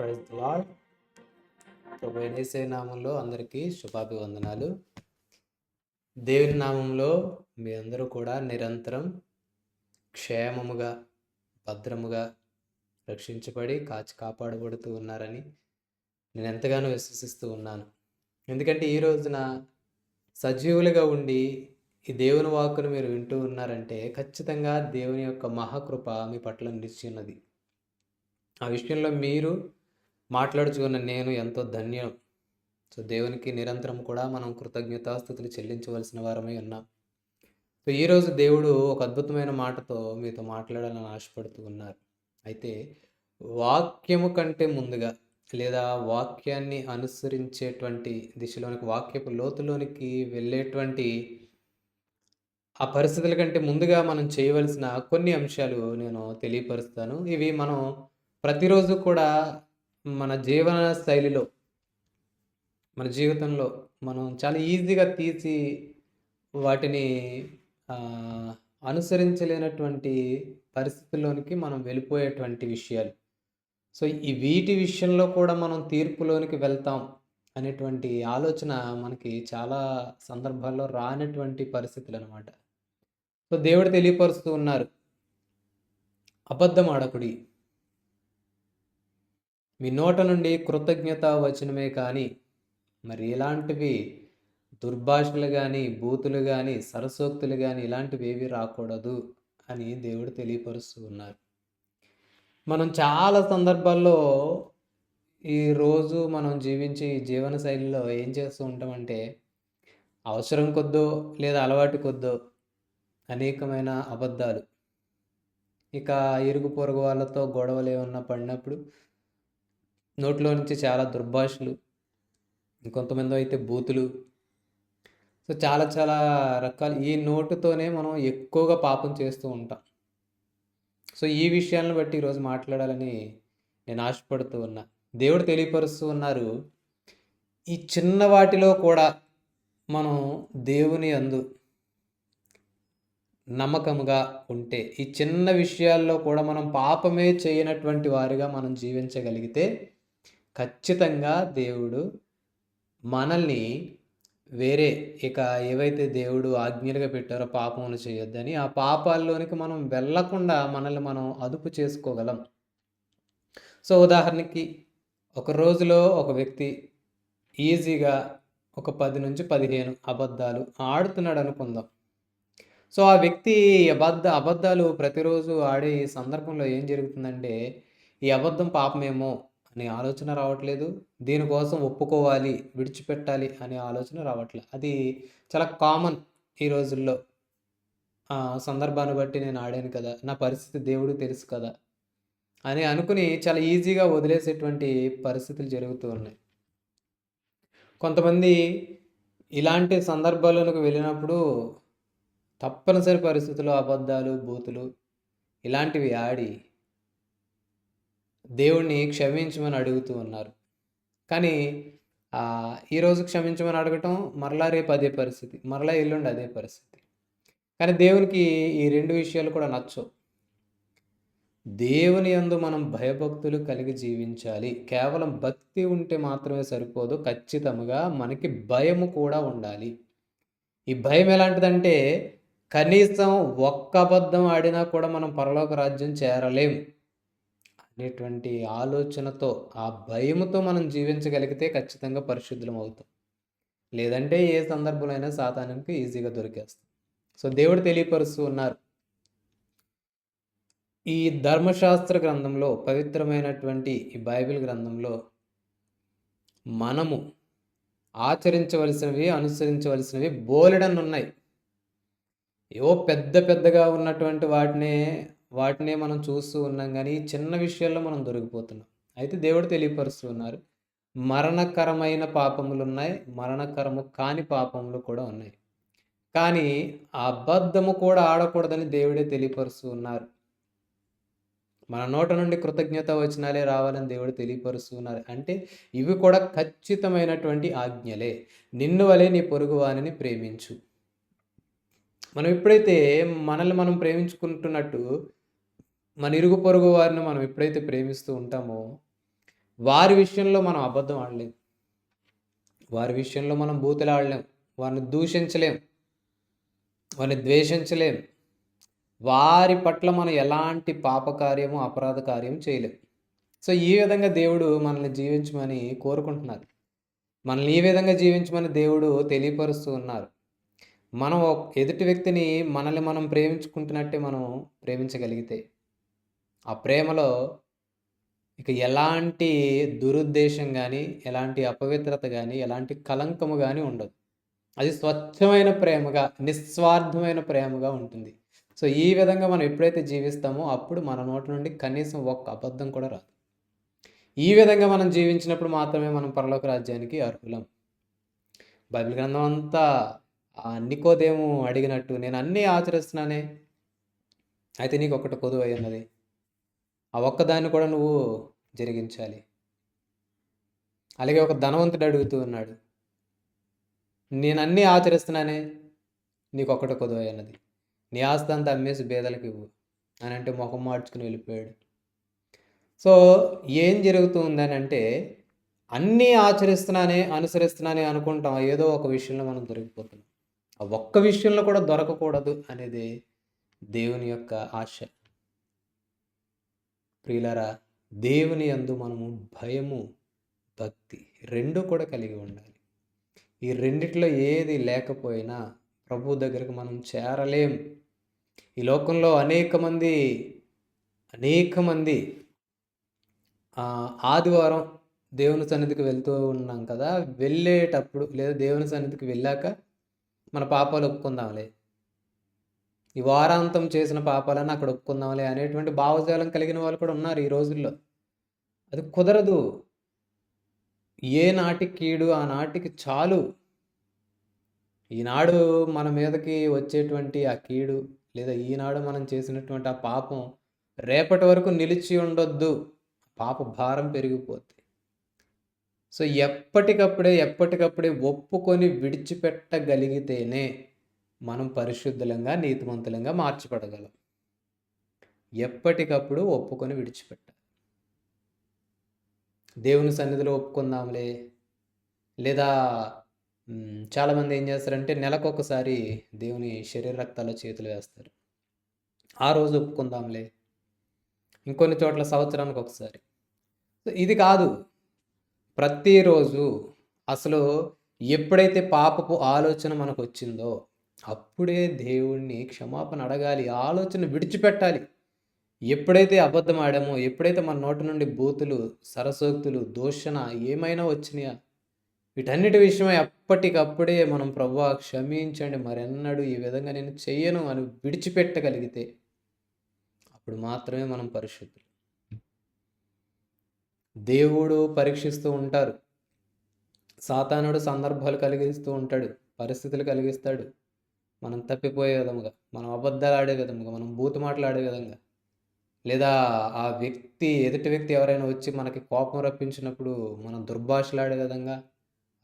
Praise lord ప్రభు నామంలో అందరికీ శుభాభివందనాలు. దేవుని నామంలో మీ అందరూ కూడా నిరంతరం క్షేమముగా భద్రముగా రక్షించబడి కాచి కాపాడబడుతూ ఉన్నారని నేను ఎంతగానో విశ్వసిస్తూ ఉన్నాను. ఎందుకంటే ఈ రోజున సజీవులుగా ఉండి ఈ దేవుని వాక్కును మీరు వింటూ ఉన్నారంటే ఖచ్చితంగా దేవుని యొక్క మహాకృప మీ పట్ల నిలిచి ఉన్నది. ఆ విషయంలో మీరు మాట్లాడుచుకున్న నేను ఎంతో ధన్యం సో దేవునికి నిరంతరం కూడా మనం కృతజ్ఞతాస్థుతులు చెల్లించవలసిన వారమై ఉన్నాం. సో ఈరోజు దేవుడు ఒక అద్భుతమైన మాటతో మీతో మాట్లాడాలని ఆశపడుతూ ఉన్నారు. అయితే వాక్యము కంటే ముందుగా లేదా వాక్యాన్ని అనుసరించేటువంటి దిశలోనికి వాక్యపు లోతులోనికి వెళ్ళేటువంటి ఆ పరిస్థితుల కంటే ముందుగా మనం చేయవలసిన కొన్ని అంశాలు నేను తెలియపరుస్తాను. ఇవి మనం ప్రతిరోజు కూడా మన జీవన శైలిలో మన జీవితంలో మనం చాలా ఈజీగా తీసి వాటిని అనుసరించలేనటువంటి పరిస్థితుల్లోనికి మనం వెళ్ళిపోయేటువంటి విషయాలు. సో ఈ వీటి విషయంలో కూడా మనం తీర్పులోనికి వెళ్తాం అనేటువంటి ఆలోచన మనకి చాలా సందర్భాల్లో రానటువంటి పరిస్థితులు అనమాట సో దేవుడు తెలియపరుస్తూ ఉన్నారు అబద్ధం ఆడకుడి మీ నోట నుండి కృతజ్ఞత వచనమే కానీ మరి ఇలాంటివి దుర్భాషలు కానీ బూతులు కానీ సరసోక్తులు కానీ ఇలాంటివి ఏవి రాకూడదు అని దేవుడు తెలియపరుస్తూ ఉన్నారు. మనం చాలా సందర్భాల్లో ఈ రోజు మనం జీవించే ఈ జీవన శైలిలో ఏం చేస్తూ ఉంటామంటే అవసరం కొద్దో లేదా అలవాటు కొద్దో అనేకమైన అబద్ధాలు. ఇక ఇరుగు పొరుగు వాళ్ళతో గొడవలు ఏమన్నా పడినప్పుడు నోట్లో నుంచి చాలా దుర్భాషలు ఇంకొంతమంది అయితే బూతులు. సో చాలా చాలా రకాలు ఈ నోటుతోనే మనం ఎక్కువగా పాపం చేస్తూ ఉంటాం. సో ఈ విషయాలను బట్టి ఈరోజు మాట్లాడాలని నేను ఆశపడుతూ ఉన్నా. దేవుడు తెలియపరుస్తూ ఉన్నారు. ఈ చిన్న వాటిలో కూడా మనం దేవుని అందు నమ్మకముగా ఉంటే ఈ చిన్న విషయాల్లో కూడా మనం పాపమే చేయనటువంటి వారిగా మనం జీవించగలిగితే ఖచ్చితంగా దేవుడు మనల్ని వేరే ఇక ఏవైతే దేవుడు ఆజ్ఞలుగా పెట్టారో పాపములు చేయొద్దని ఆ పాపాల్లోనికి మనం వెళ్ళకుండా మనల్ని మనం అదుపు చేసుకోగలం. సో ఉదాహరణకి ఒక రోజులో ఒక వ్యక్తి ఈజీగా ఒక పది నుంచి పదిహేను అబద్ధాలు ఆడుతున్నాడు అనుకుందాం. సో ఆ వ్యక్తి అబద్ధ అబద్ధాలు ప్రతిరోజు ఆడే ఈ సందర్భంలో ఏం జరుగుతుందంటే ఈ అబద్ధం పాపమేమో అనే ఆలోచన రావట్లేదు. దీనికోసం ఒప్పుకోవాలి విడిచిపెట్టాలి అనే ఆలోచన రావట్లేదు అది చాలా కామన్ ఈ రోజుల్లో. సందర్భాన్ని బట్టి నేను ఆడాను కదా నా పరిస్థితి దేవుడు తెలుసు కదా అని అనుకుని చాలా ఈజీగా వదిలేసేటువంటి పరిస్థితులు జరుగుతూ ఉన్నాయి. కొంతమంది ఇలాంటి సందర్భాలకు వెళ్ళినప్పుడు తప్పనిసరి పరిస్థితుల్లో అబద్ధాలు బూతులు ఇలాంటివి ఆడి దేవుణ్ణి క్షమించమని అడుగుతూ ఉన్నారు. కానీ ఈరోజు క్షమించమని అడగటం మరలా రేపు అదే పరిస్థితి మరలా ఎల్లుండి అదే పరిస్థితి. కానీ దేవునికి ఈ రెండు విషయాలు కూడా నచ్చవు. దేవుని యందు మనం భయభక్తులు కలిగి జీవించాలి. కేవలం భక్తి ఉంటే మాత్రమే సరిపోదు ఖచ్చితంగా మనకి భయము కూడా ఉండాలి. ఈ భయం ఎలాంటిదంటే కనీసం ఒక్క అబద్ధం ఆడినా కూడా మనం పరలోక రాజ్యం చేరలేం. అనేటువంటి ఆలోచనతో ఆ భయముతో మనం జీవించగలిగితే ఖచ్చితంగా పరిశుద్ధులం అవుతాం. లేదంటే ఏ సందర్భంలో అయినా సాతానికి ఈజీగా దొరికేస్తాం. సో దేవుడు తెలియపరుస్తూ ఉన్నారు. ఈ ధర్మశాస్త్ర గ్రంథంలో పవిత్రమైనటువంటి ఈ బైబిల్ గ్రంథంలో మనము ఆచరించవలసినవి అనుసరించవలసినవి బోలెడన్ ఉన్నాయి ఏవో పెద్ద పెద్దగా ఉన్నటువంటి వాటినే వాటినే మనం చూస్తూ ఉన్నాం కానీ ఈ చిన్న విషయాల్లో మనం దొరికిపోతున్నాం. అయితే దేవుడు తెలియపరుస్తున్నారు మరణకరమైన పాపములు ఉన్నాయి మరణకరము కాని పాపములు కూడా ఉన్నాయి. కానీ అబద్ధము కూడా ఆడకూడదని దేవుడే తెలియపరుస్తూ ఉన్నారు. మన నోట నుండి కృతజ్ఞత వచనాలే రావాలని దేవుడు తెలియపరుస్తూ ఉన్నారు. అంటే ఇవి కూడా ఖచ్చితమైనటువంటి ఆజ్ఞలే. నిన్ను వలె నీ పొరుగు వాణిని ప్రేమించు. మనం ఎప్పుడైతే మనల్ని మనం ప్రేమించుకుంటున్నట్టు మన ఇరుగు పొరుగు వారిని మనం ఎప్పుడైతే ప్రేమిస్తూ ఉంటామో వారి విషయంలో మనం అబద్ధం ఆడలేం. వారి విషయంలో మనం బూతులు ఆడలేం. వారిని దూషించలేం. వారిని ద్వేషించలేం. వారి పట్ల మనం ఎలాంటి పాపకార్యము అపరాధ కార్యం చేయలేం. సో ఈ విధంగా దేవుడు మనల్ని జీవించమని కోరుకుంటున్నారు. మనల్ని ఈ విధంగా జీవించమని దేవుడు తెలియపరుస్తూ ఉన్నారు. మనం ఎదుటి వ్యక్తిని మనల్ని మనం ప్రేమించుకుంటున్నట్టే మనం ప్రేమించగలిగితే ఆ ప్రేమలో ఇక ఎలాంటి దురుద్దేశం కానీ ఎలాంటి అపవిత్రత కానీ ఎలాంటి కలంకము కానీ ఉండదు. అది స్వచ్ఛమైన ప్రేమగా నిస్వార్థమైన ప్రేమగా ఉంటుంది. సో ఈ విధంగా మనం ఎప్పుడైతే జీవిస్తామో అప్పుడు మన నోటి నుండి కనీసం ఒక్క అబద్ధం కూడా రాదు. ఈ విధంగా మనం జీవించినప్పుడు మాత్రమే మనం పరలోక రాజ్యానికి అర్హులం. బైబిల్ గ్రంథం అంతా ఆ నికోదేము అడిగినట్టు నేను అన్నీ ఆచరిస్తున్నానే అయితే నీకు ఒకటి కొదువు అయి ఉన్నది. ఆ ఒక్కదాన్ని కూడా నువ్వు జరిగించాలి. అలాగే ఒక ధనవంతుడు అడుగుతూ ఉన్నాడు. నేను అన్నీ ఆచరిస్తున్నానే నీకు ఒక్కటి కుదవైనది నీ ఆస్తి అంతా అమ్మేసి బేదలకు ఇవ్వు అని అంటే ముఖం మార్చుకుని వెళ్ళిపోయాడు. సో ఏం జరుగుతుందని అంటే అన్నీ ఆచరిస్తున్నానే అనుసరిస్తున్నానే అనుకుంటాం ఏదో ఒక విషయంలో మనం దొరికిపోతున్నాం. ఆ ఒక్క విషయంలో కూడా దొరకకూడదు అనేది దేవుని యొక్క ఆశ. ప్రియులరా దేవుని యందు మనము భయము భక్తి రెండు కూడా కలిగి ఉండాలి. ఈ రెండిట్లో ఏది లేకపోయినా ప్రభు దగ్గరకు మనం చేరలేం. ఈ లోకంలో అనేక మంది అనేక మంది ఆదివారం దేవుని సన్నిధికి వెళ్తూ ఉన్నాం కదా వెళ్ళేటప్పుడు లేదా దేవుని సన్నిధికి వెళ్ళాక మన పాపాలు ఒప్పుకుందాంలే. ఈ వారాంతం చేసిన పాపాలను అక్కడ ఒప్పుకుందాంలే అనేటువంటి భావజాలం కలిగిన వాళ్ళు కూడా ఉన్నారు ఈ రోజుల్లో. అది కుదరదు. ఏ నాటి కీడు ఆ నాటికి చాలు. ఈనాడు మన మీదకి వచ్చేటువంటి ఆ కీడు లేదా ఈనాడు మనం చేసినటువంటి ఆ పాపం రేపటి వరకు నిలిచి ఉండొద్దు. పాప భారం పెరిగిపోద్ది. సో ఎప్పటికప్పుడే ఎప్పటికప్పుడే ఒప్పుకొని విడిచిపెట్టగలిగితేనే మనం పరిశుద్ధులంగా నీతిమంతులంగా మార్చిపడగలం ఎప్పటికప్పుడు ఒప్పుకొని విడిచిపెట్టాలి. దేవుని సన్నిధిలో ఒప్పుకుందాంలే. లేదా చాలామంది ఏం చేస్తారంటే నెలకొకసారి దేవుని శరీర రక్తాల చేతులు వేస్తారు. ఆ రోజు ఒప్పుకుందాంలే. ఇంకొన్ని చోట్ల సంవత్సరానికి ఒకసారి ఇది కాదు. ప్రతిరోజు అసలు ఎప్పుడైతే పాపపు ఆలోచన మనకు వచ్చిందో అప్పుడే దేవుణ్ణి క్షమాపణ అడగాలి ఆలోచన విడిచిపెట్టాలి. ఎప్పుడైతే అబద్ధం ఆడామో ఎప్పుడైతే మన నోటి నుండి బూతులు సరసోక్తులు దూషణ ఏమైనా వచ్చినాయా వీటన్నిటి విషయమై అప్పటికప్పుడే మనం ప్రభా క్షమించండి మరెన్నడూ ఈ విధంగా నేను చెయ్యను అని విడిచిపెట్టగలిగితే అప్పుడు మాత్రమే మనం పరిశుద్ధులు. దేవుడు పరీక్షిస్తూ ఉంటారు సాతానుడు సందర్భాలు కలిగిస్తూ ఉంటాడు పరిస్థితులు కలిగిస్తాడు. మనం తప్పిపోయే విధముగా మనం అబద్ధాలు ఆడే విధముగా మనం బూతు మాట్లాడే విధంగా. లేదా ఆ వ్యక్తి ఎదుటి వ్యక్తి ఎవరైనా వచ్చి మనకి కోపం రప్పించినప్పుడు మనం దుర్భాషలాడే విధంగా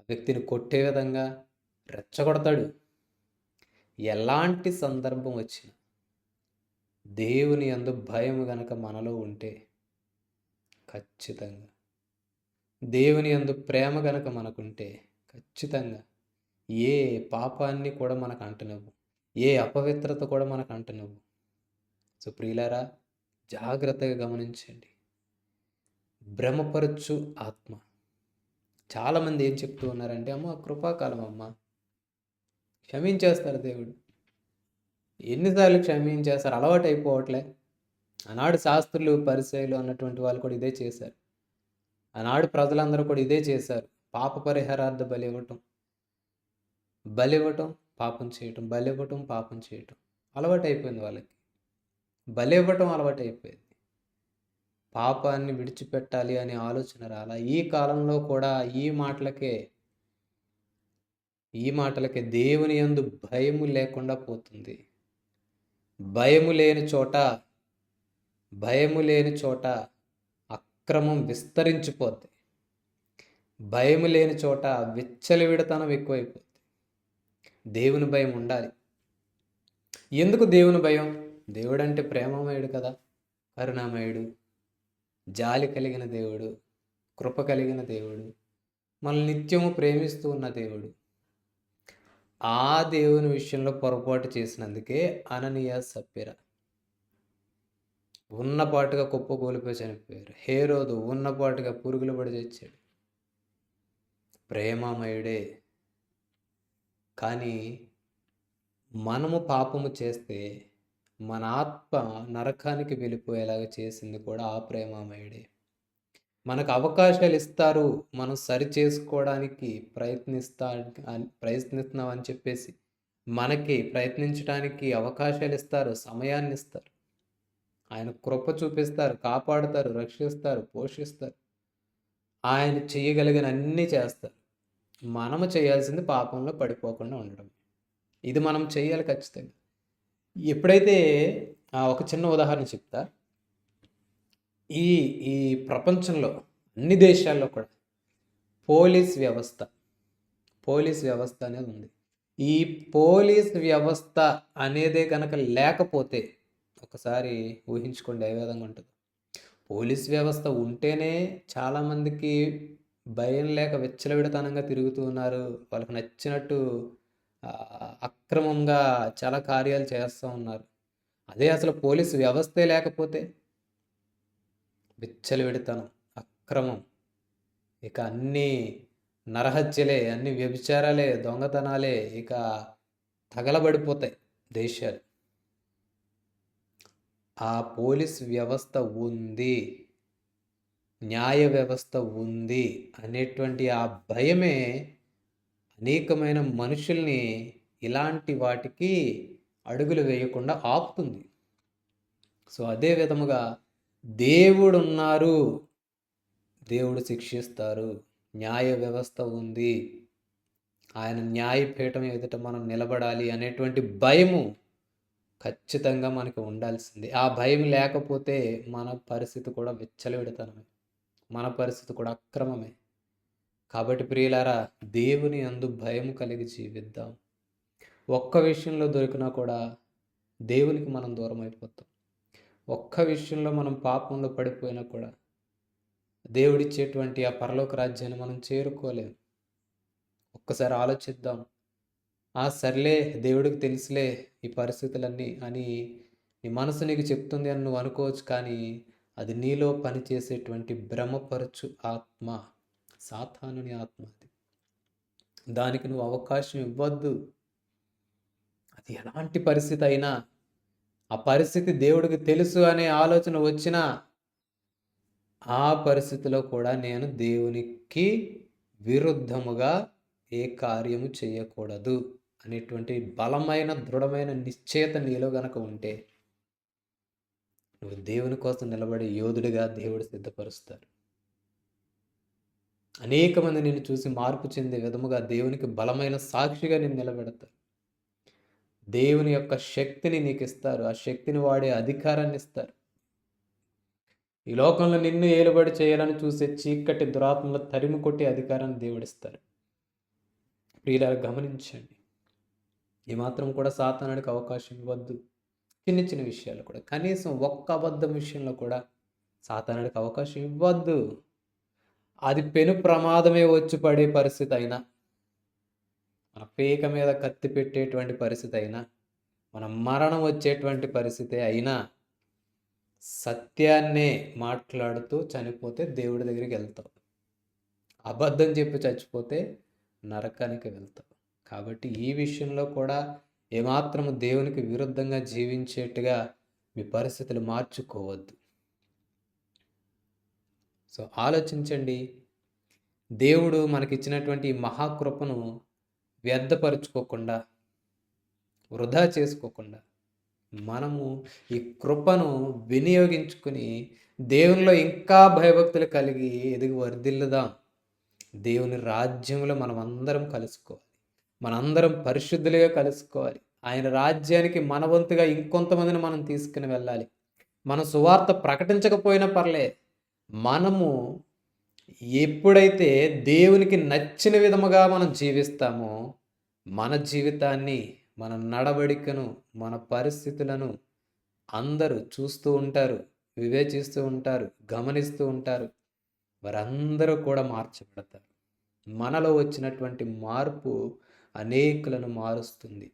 ఆ వ్యక్తిని కొట్టే విధంగా రెచ్చగొడతాడు. ఎలాంటి సందర్భం వచ్చినా దేవుని అందు భయం గనక మనలో ఉంటే ఖచ్చితంగా. దేవుని యందు ప్రేమ గనక మనకుంటే ఖచ్చితంగా ఏ పాపాన్ని కూడా మనకు అంటనివ్వు ఏ అపవిత్రత కూడా మనకు అంటనివ్వు సో ప్రియులారా జాగ్రత్తగా గమనించండి. భ్రమపరచు ఆత్మ. చాలామంది ఏం చెప్తూ ఉన్నారంటే అమ్మ కృపాకాలం అమ్మ. క్షమించేస్తారు దేవుడు. ఎన్నిసార్లు క్షమించేస్తారు? అలవాటు అయిపోవట్లే. ఆనాడు శాస్త్రులు పరిచయలు అన్నటువంటి వాళ్ళు కూడా ఇదే చేశారు. ఆనాడు ప్రజలందరూ కూడా ఇదే చేశారు. పాప పరిహారార్థ బలి ఇవ్వటం. బలి ఇవ్వటం పాపం చేయటం బలి ఇవ్వటం పాపం చేయటం. అలవాటు అయిపోయింది వాళ్ళకి. బలి ఇవ్వటం అలవాటు అయిపోయింది పాపాన్ని విడిచిపెట్టాలి అనే ఆలోచన రాలా. ఈ కాలంలో కూడా ఈ మాటలకే ఈ మాటలకే దేవుని యందు భయము లేకుండా పోతుంది. భయము లేని చోట భయము లేని చోట అక్రమం విస్తరించిపోద్ది. భయము లేని చోట విచ్చలవిడతనం ఎక్కువైపోతుంది దేవుని భయం ఉండాలి. ఎందుకు దేవుని భయం? దేవుడు అంటే ప్రేమమయుడు కదా కరుణామయుడు జాలి కలిగిన దేవుడు కృప కలిగిన దేవుడు మనల్ని నిత్యము ప్రేమిస్తూ ఉన్న దేవుడు. ఆ దేవుని విషయంలో పొరపాటు చేసినందుకే అననీయ సప్పిర. ఉన్నపాటుగా కుప్ప కూలిపోయి చనిపోయారు. హేరోదు ఉన్నపాటుగా పురుగులు పడి చచ్చాడు ప్రేమమయుడే. కానీ మనము పాపము చేస్తే మన ఆత్మ నరకానికి వెళ్ళిపోయేలాగా చేసింది కూడా ఆ ప్రేమమయుడే. మనకు అవకాశాలు ఇస్తారు మనం సరి చేసుకోవడానికి ప్రయత్నిస్తా ప్రయత్నిస్తున్నాం అని చెప్పేసి మనకి ప్రయత్నించడానికి అవకాశాలు ఇస్తారు సమయాన్ని ఇస్తారు. ఆయన కృప చూపిస్తారు కాపాడుతారు రక్షిస్తారు పోషిస్తారు. ఆయన చేయగలిగిన అన్నీ చేస్తారు. మనము చేయాల్సింది పాపంలో పడిపోకుండా ఉండడం. ఇది మనం చేయాలి ఖచ్చితంగా. ఎప్పుడైతే ఒక చిన్న ఉదాహరణ చెప్తా. ఈ ఈ ప్రపంచంలో అన్ని దేశాల్లో కూడా పోలీస్ వ్యవస్థ పోలీస్ వ్యవస్థ అనేది ఉంది. ఈ పోలీస్ వ్యవస్థ అనేదే కనుక లేకపోతే ఒకసారి ఊహించుకోండి ఏ విధంగా ఉంటుంది. పోలీస్ వ్యవస్థ ఉంటేనే చాలామందికి భయం లేక విచ్చలవిడతనంగా తిరుగుతూ ఉన్నారు. వాళ్ళకి నచ్చినట్టు అక్రమంగా చాలా కార్యాలు చేస్తూ ఉన్నారు. అదే అసలు పోలీసు వ్యవస్థే లేకపోతే విచ్చలవిడతనం అక్రమం ఇక అన్నీ నరహత్యలే అన్ని వ్యభిచారాలే దొంగతనాలే ఇక తగలబడిపోతాయి దేశాలు. ఆ పోలీస్ వ్యవస్థ ఉంది. న్యాయ వ్యవస్థ ఉంది అనేటువంటి ఆ భయమే అనేకమైన మనుషుల్ని ఇలాంటి వాటికి అడుగులు వేయకుండా ఆపుతుంది. సో అదే విధముగా దేవుడు ఉన్నారు దేవుడు శిక్షిస్తారు న్యాయ వ్యవస్థ ఉంది ఆయన న్యాయపీఠం ఎదుట మనం నిలబడాలి అనేటువంటి భయము ఖచ్చితంగా మనకి ఉండాల్సింది. ఆ భయం లేకపోతే మన పరిస్థితి కూడా విచ్చలవిడతనమే. మన పరిస్థితి కూడా అక్రమమే. కాబట్టి ప్రియులారా దేవుని అందు భయం కలిగి జీవిద్దాం. ఒక్క విషయంలో దొరికినా కూడా దేవునికి మనం దూరం అయిపోతాం. ఒక్క విషయంలో మనం పాపంలో పడిపోయినా కూడా దేవుడిచ్చేటువంటి ఆ పరలోక రాజ్యాన్ని మనం చేరుకోలేము ఒక్కసారి ఆలోచిద్దాం. ఆ సర్లే దేవుడికి తెలుసులే ఈ పరిస్థితులన్నీ అని నీ మనసు నీకు చెప్తుంది అని నువ్వు అనుకోవచ్చు కానీ అది నీలో పనిచేసేటువంటి భ్రమపరచు ఆత్మ సాతానుని ఆత్మ అది. దానికి నువ్వు అవకాశం ఇవ్వద్దు. అది ఎలాంటి పరిస్థితి అయినా ఆ పరిస్థితి దేవుడికి తెలుసు అనే ఆలోచన వచ్చినా ఆ పరిస్థితిలో కూడా నేను దేవునికి విరుద్ధముగా ఏ కార్యము చేయకూడదు అనేటువంటి బలమైన దృఢమైన నిశ్చయత నీలో గనక ఉంటే నువ్వు దేవుని కోసం నిలబడే యోధుడిగా దేవుడు సిద్ధపరుస్తారు. అనేక మంది నిన్ను చూసి మార్పు చెందే విధముగా దేవునికి బలమైన సాక్షిగా నేను నిలబెడతారు. దేవుని యొక్క శక్తిని నీకు ఇస్తారు. ఆ శక్తిని వాడే అధికారాన్ని ఇస్తారు. ఈ లోకంలో నిన్ను ఏలుబడి చేయాలని చూసే చీకటి దురాత్మల తరిమి కొట్టే అధికారాన్ని దేవుడిస్తారు ప్రియులారు గమనించండి. ఏమాత్రం కూడా సాతానానికి అవకాశం ఇవ్వద్దు. చిన్న చిన్న విషయాలు కూడా. కనీసం ఒక్క అబద్ధం విషయంలో కూడా సాతానుడికి అవకాశం ఇవ్వద్దు. అది పెను ప్రమాదమే వచ్చి పడే పరిస్థితి అయినా మన పేక మీద కత్తి పెట్టేటువంటి పరిస్థితి అయినా మన మరణం వచ్చేటువంటి పరిస్థితి అయినా సత్యాన్నే మాట్లాడుతూ చనిపోతే దేవుడి దగ్గరికి వెళ్తావు. అబద్ధం చెప్పి చచ్చిపోతే నరకానికి వెళ్తావు. కాబట్టి ఈ విషయంలో కూడా ఏమాత్రము దేవునికి విరుద్ధంగా జీవించేట్టుగా మీ పరిస్థితులు మార్చుకోవద్దు. సో ఆలోచించండి. దేవుడు మనకిచ్చినటువంటి మహాకృపను వ్యర్థపరుచుకోకుండా వృధా చేసుకోకుండా మనము ఈ కృపను వినియోగించుకుని దేవునిలో ఇంకా భయభక్తులు కలిగి ఎదిగి వర్ధిల్లుదాం. దేవుని రాజ్యంలో మనం అందరం కలుసుకోవాలి. మనందరం పరిశుద్ధులుగా కలుసుకోవాలి. ఆయన రాజ్యానికి మనవంతుగా ఇంకొంతమందిని మనం తీసుకుని వెళ్ళాలి. మన సువార్త ప్రకటించకపోయినా పర్లే మనము ఎప్పుడైతే దేవునికి నచ్చిన విధముగా మనం జీవిస్తామో మన జీవితాన్ని మన నడవడికను మన పరిస్థితులను అందరూ చూస్తూ ఉంటారు వివేచిస్తూ ఉంటారు గమనిస్తూ ఉంటారు. వారందరూ కూడా మార్చబడతారు. మనలో వచ్చినటువంటి మార్పు అనేకులను మారుస్తుంది.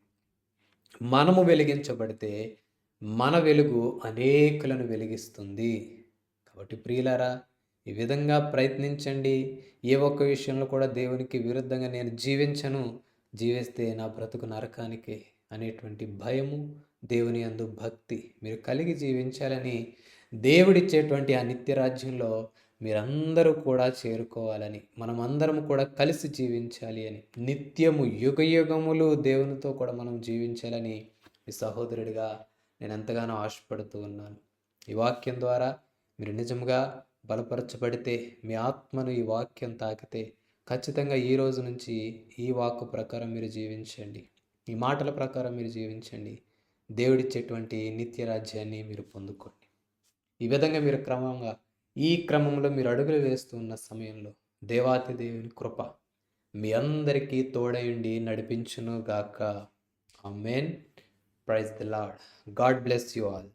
మనము వెలిగించబడితే మన వెలుగు అనేకులను వెలిగిస్తుంది. కాబట్టి ప్రియులారా ఈ విధంగా ప్రయత్నించండి. ఏ ఒక్క విషయంలో కూడా దేవునికి విరుద్ధంగా నేను జీవించను. జీవిస్తే నా బ్రతుకు నరకానికి అనేటువంటి భయము దేవుని అందు భక్తి మీరు కలిగి జీవించాలని దేవుడిచ్చేటువంటి ఆ నిత్య రాజ్యంలో మీరందరూ కూడా చేరుకోవాలని మనమందరం కూడా కలిసి జీవించాలి అని నిత్యము యుగ యుగములు దేవునితో కూడా మనం జీవించాలని మీ సహోదరుడిగా నేను ఎంతగానో ఆశపడుతూ ఉన్నాను. ఈ వాక్యం ద్వారా మీరు నిజంగా బలపరచబడితే మీ ఆత్మను ఈ వాక్యం తాకితే ఖచ్చితంగా ఈ రోజు నుంచి ఈ వాక్కు ప్రకారం మీరు జీవించండి. ఈ మాటల ప్రకారం మీరు జీవించండి. దేవుడిచ్చేటువంటి నిత్య రాజ్యాన్ని మీరు పొందుకోండి. ఈ విధంగా మీరు క్రమంగా ఈ క్రమంలో మీరు అడుగులు వేస్తున్న సమయంలో దేవాతి దేవుని కృప మీ అందరికీ తోడయుండి నడిపించును గాక amen praise the Lord God bless you all.